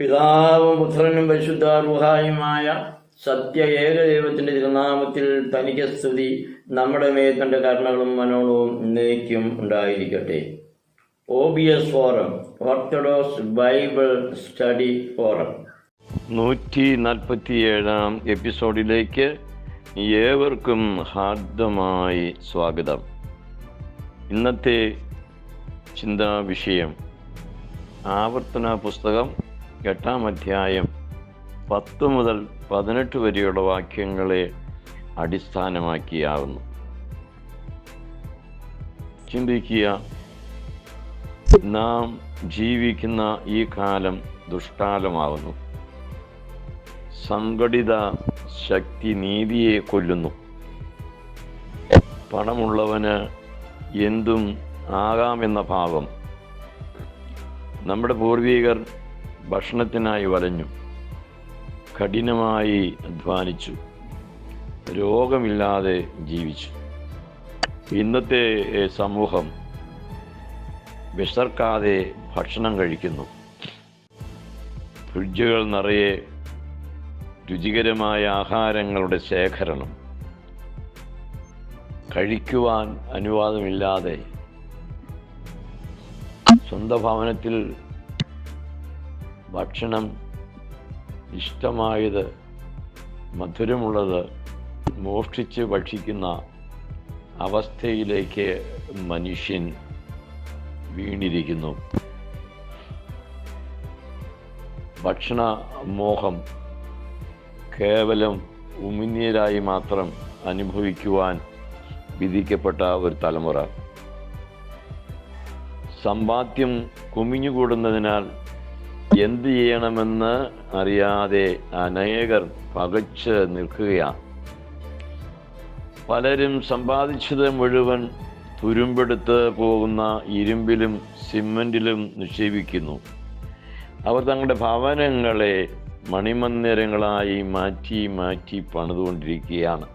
പിതാവും പുത്രനും പരിശുദ്ധ റുഹായുമായ സത്യ ഏകദൈവത്തിന്റെ തിരുനാമത്തിൽ തനിക്ക് സ്തുതി. നമ്മുടെ മേൽ കരുണകളും മനോണവും നീക്കും ഉണ്ടായിരിക്കട്ടെ. O B S forum orthodox Bible study forum നൂറ്റി നാൽപ്പത്തിയേഴാം എപ്പിസോഡിലേക്ക് ഏവർക്കും ഹാർദമായി സ്വാഗതം. ഇന്നത്തെ ചിന്താ വിഷയം ആവർത്തന പുസ്തകം എട്ടാം അധ്യായം പത്ത് മുതൽ പതിനെട്ട് വരെയുള്ള വാക്യങ്ങളെ അടിസ്ഥാനമാക്കിയാവുന്നു. ചിന്തിക്കുക നാം ജീവിക്കുന്ന ഈ കാലം ദുഷ്കാലമാവുന്നു സംഘടിത ശക്തി നീതിയെ കൊല്ലുന്നു. പണമുള്ളവന് എന്തും ആകാമെന്ന ഭാവം. നമ്മുടെ പൂർവികർ ഭക്ഷണത്തിനായി വലഞ്ഞു. കഠിനമായി അധ്വാനിച്ചു. രോഗമില്ലാതെ ജീവിച്ചു. ഇന്നത്തെ സമൂഹം വിശർക്കാതെ ഭക്ഷണം കഴിക്കുന്നു. ഫ്രിഡ്ജുകൾ നിറയെ രുചികരമായ ആഹാരങ്ങളുടെ ശേഖരണം. കഴിക്കുവാൻ അനുവാദമില്ലാതെ സ്വന്തം ഭവനത്തിൽ ഭക്ഷണം ഇഷ്ടമായത് മധുരമുള്ളത് മോഷ്ടിച്ച് ഭക്ഷിക്കുന്ന അവസ്ഥയിലേക്ക് മനുഷ്യൻ വീണിരിക്കുന്നു. ഭക്ഷണ മോഹം കേവലം ഉമിനീരായി മാത്രം അനുഭവിക്കുവാൻ വിധിക്കപ്പെട്ട ഒരു തലമുറ. സമ്പാദ്യം കുമിഞ്ഞുകൂടുന്നതിനാൽ എന്ത് ചെയ്യണമെന്ന് അറിയാതെ അനേകർ പകച്ച് നിൽക്കുകയാണ്. പലരും സമ്പാദിച്ചത് മുഴുവൻ തുരുമ്പെടുത്ത് പോകുന്ന ഇരുമ്പിലും സിമന്റിലും നിക്ഷേപിക്കുന്നു. അവർ തങ്ങളുടെ ഭവനങ്ങളെ മണിമന്ദിരങ്ങളായി മാറ്റി മാറ്റി പണിതുകൊണ്ടിരിക്കുകയാണ്.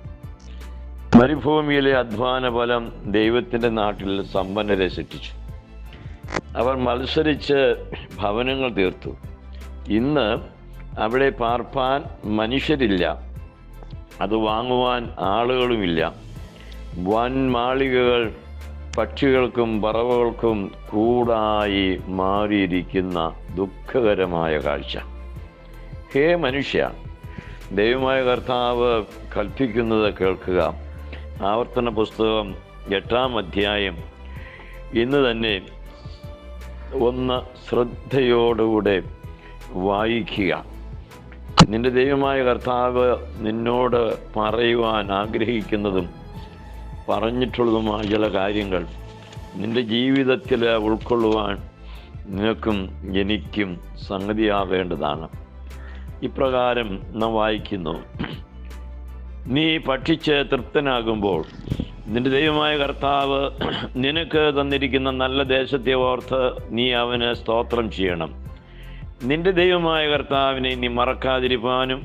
മരുഭൂമിയിലെ അധ്വാന ഫലം ദൈവത്തിന്റെ നാട്ടിൽ സമ്പന്നരെ സൃഷ്ടിച്ചു. അവർ മത്സരിച്ച് ഭവനങ്ങൾ തീർത്തു. ഇന്ന് അവിടെ പാർപ്പാൻ മനുഷ്യരില്ല. അത് വാങ്ങുവാൻ ആളുകളുമില്ല. വൻ മാളികകൾ പക്ഷികൾക്കും പറവകൾക്കും കൂടായി മാറിയിരിക്കുന്ന ദുഃഖകരമായ കാഴ്ച. ഹേ മനുഷ്യ ദൈവമായ കർത്താവ് കൽപ്പിക്കുന്നത് കേൾക്കുക. ആവർത്തന പുസ്തകം എട്ടാം അധ്യായം. ഇന്ന് തന്നെ ഒന്ന് ശ്രദ്ധയോടുകൂടെ വായിക്കുക. നിന്റെ ദൈവമായ കർത്താവ് നിന്നോട് പറയുവാൻ ആഗ്രഹിക്കുന്നതും പറഞ്ഞിട്ടുള്ളതുമായ ചില കാര്യങ്ങൾ നിന്റെ ജീവിതത്തിൽ ഉൾക്കൊള്ളുവാൻ നിനക്കും എനിക്കും സംഗതിയാവേണ്ടതാണ്. ഇപ്രകാരം നാം വായിക്കുന്നു. നീ ഭക്ഷിച്ച് തൃപ്തനാകുമ്പോൾ നിന്റെ ദൈവമായ കർത്താവ് നിനക്ക് തന്നിരിക്കുന്ന നല്ല ദേശത്തെ ഓർത്ത് നീ അവന് സ്തോത്രം ചെയ്യണം. നിന്റെ ദൈവമായ കർത്താവിനെ നീ മറക്കാതിരിക്കാനും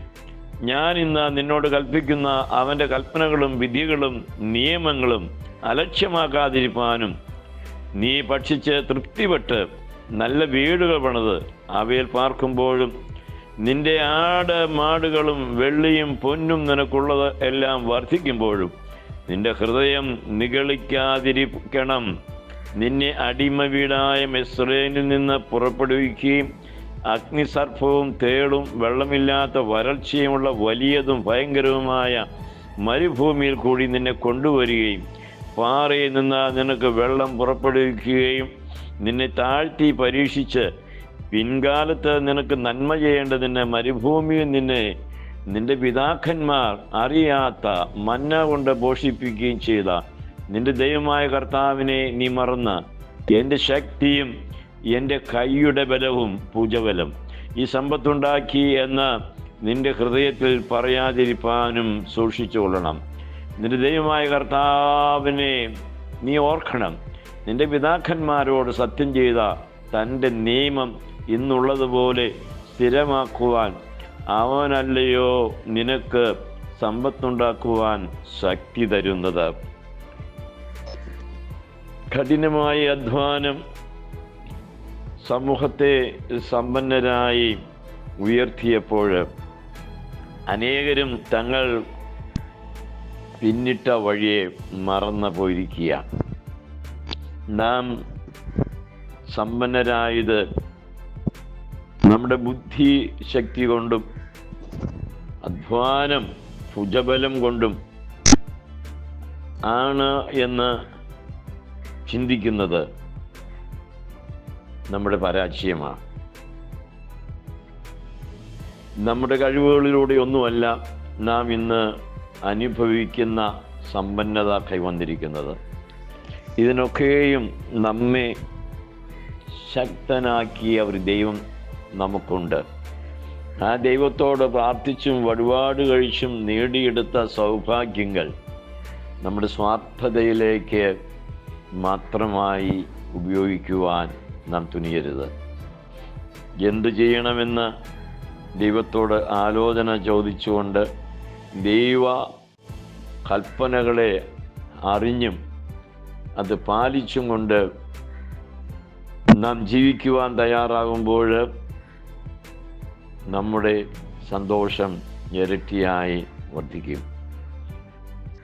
ഞാൻ ഇന്ന് നിന്നോട് കൽപ്പിക്കുന്ന അവന്റെ കൽപ്പനകളും വിധികളും നിയമങ്ങളും അലക്ഷ്യമാക്കാതിരിക്കാനും നീ ഭക്ഷിച്ച് തൃപ്തിപ്പെട്ട് നല്ല വീടുകൾ പണിത് അവയിൽ പാർക്കുമ്പോഴും നിന്റെ ആട് മാടുകളും വെള്ളിയും പൊന്നും നിനക്കുള്ളത് എല്ലാം വർദ്ധിക്കുമ്പോഴും നിന്റെ ഹൃദയം നിഗളിക്കാതിരിക്കണം. നിന്നെ അടിമ വീടായ മിസ്രൈനിൽ നിന്ന് പുറപ്പെടുവിക്കുകയും അഗ്നിസർപ്പവും തേളും വെള്ളമില്ലാത്ത വരൾച്ചയുമുള്ള വലിയതും ഭയങ്കരവുമായ മരുഭൂമിയിൽ കൂടി നിന്നെ കൊണ്ടുവരികയും പാറയിൽ നിന്ന് നിനക്ക് വെള്ളം പുറപ്പെടുവിക്കുകയും നിന്നെ താഴ്ത്തി പരീക്ഷിച്ച് പിൻകാലത്ത് നിനക്ക് നന്മ ചെയ്യേണ്ടതിന് മരുഭൂമിയിൽ നിന്നെ നിന്റെ പിതാക്കന്മാർ അറിയാത്ത മന്ന കൊണ്ട് പോഷിപ്പിക്കുകയും ചെയ്ത നിന്റെ ദൈവമായ കർത്താവിനെ നീ മറന്ന് എന്റെ ശക്തിയും എന്റെ കൈയുടെ ബലവും പൂജബലം ഈ സമ്പത്തുണ്ടാക്കി എന്ന് നിന്റെ ഹൃദയത്തിൽ പറയാതിരിപ്പാനും സൂക്ഷിച്ചുകൊള്ളണം നിന്റെ ദൈവമായ കർത്താവിനെ നീ ഓർക്കണം. നിന്റെ പിതാക്കന്മാരോട് സത്യം ചെയ്ത തന്റെ നിയമം ഇന്നുള്ളതുപോലെ സ്ഥിരമാക്കുവാൻ അവനല്ലയോ നിനക്ക് സമ്പത്തുണ്ടാക്കുവാൻ ശക്തി തരുന്നത്? കഠിനമായ അധ്വാനം സമൂഹത്തെ സമ്പന്നരായി ഉയർത്തിയപ്പോൾ അനേകരും തങ്ങൾ പിന്നിട്ട വഴിയെ മറന്നു പോയിരിക്കുക നാം സമ്പന്നരായത് നമ്മുടെ ബുദ്ധി ശക്തി കൊണ്ടും അധ്വാനം ഭുജബലം കൊണ്ടും ആണ് എന്ന് ചിന്തിക്കുന്നത് നമ്മുടെ പരാജയമാണ്. നമ്മുടെ കഴിവുകളിലൂടെ ഒന്നുമല്ല നാം ഇന്ന് അനുഭവിക്കുന്ന സമ്പന്നത കൈവന്നിരിക്കുന്നത്. ഇതിനൊക്കെയും നമ്മെ ശക്തനാക്കിയ ഒരു ദൈവം നമുക്കുണ്ട്. ആ ദൈവത്തോട് പ്രാർത്ഥിച്ചും വഴിപാട് കഴിച്ചും നേടിയെടുത്ത സൗഭാഗ്യങ്ങൾ നമ്മുടെ സ്വാർത്ഥതയിലേക്ക് മാത്രമായി ഉപയോഗിക്കുവാൻ നാം തുനിയരുത്. എന്തു ചെയ്യണമെന്ന് ദൈവത്തോട് ആലോചന ചോദിച്ചുകൊണ്ട് ദൈവ കൽപ്പനകളെ അറിഞ്ഞും അത് പാലിച്ചും കൊണ്ട് നാം ജീവിക്കുവാൻ തയ്യാറാകുമ്പോൾ നമ്മുടെ സന്തോഷം ഇരട്ടിയായി വർദ്ധിക്കും.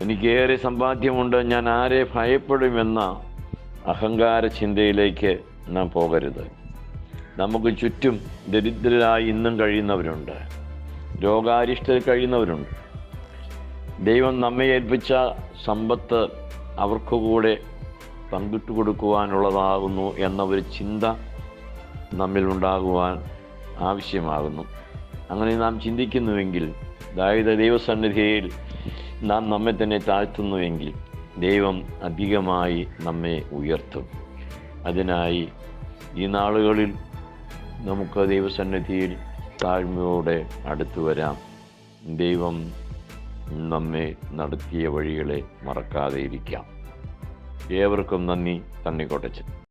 എനിക്കേറെ സമ്പാദ്യമുണ്ട് ഞാൻ ആരെ ഭയപ്പെടുമെന്ന അഹങ്കാര ചിന്തയിലേക്ക് നാം പോകരുത്. നമുക്ക് ചുറ്റും ദരിദ്രരായി ഇന്നും കഴിയുന്നവരുണ്ട് രോഗാരിഷ്ടയിൽ കഴിയുന്നവരുണ്ട്. ദൈവം നമ്മെ ഏൽപ്പിച്ച സമ്പത്ത് അവർക്ക് കൂടെ പങ്കിട്ടു കൊടുക്കുവാനുള്ളതാകുന്നു എന്ന ഒരു ചിന്ത നമ്മിൽ ഉണ്ടാകുവാൻ ആവശ്യമാകുന്നു. അങ്ങനെ നാം ചിന്തിക്കുന്നുവെങ്കിൽ അതായത് ദൈവസന്നിധിയിൽ നാം നമ്മെ തന്നെ താഴ്ത്തുന്നുവെങ്കിൽ ദൈവം അധികമായി നമ്മെ ഉയർത്തും. അതിനായി ഈ നാളുകളിൽ നമുക്ക് ദൈവസന്നിധിയിൽ താഴ്മയോടെ അടുത്തു വരാം. ദൈവം നമ്മെ നടത്തിയ വഴികളെ മറക്കാതെ ഇരിക്കാം. ഏവർക്കും നന്ദി തണ്ണിക്കോട്ടച്ചൻ.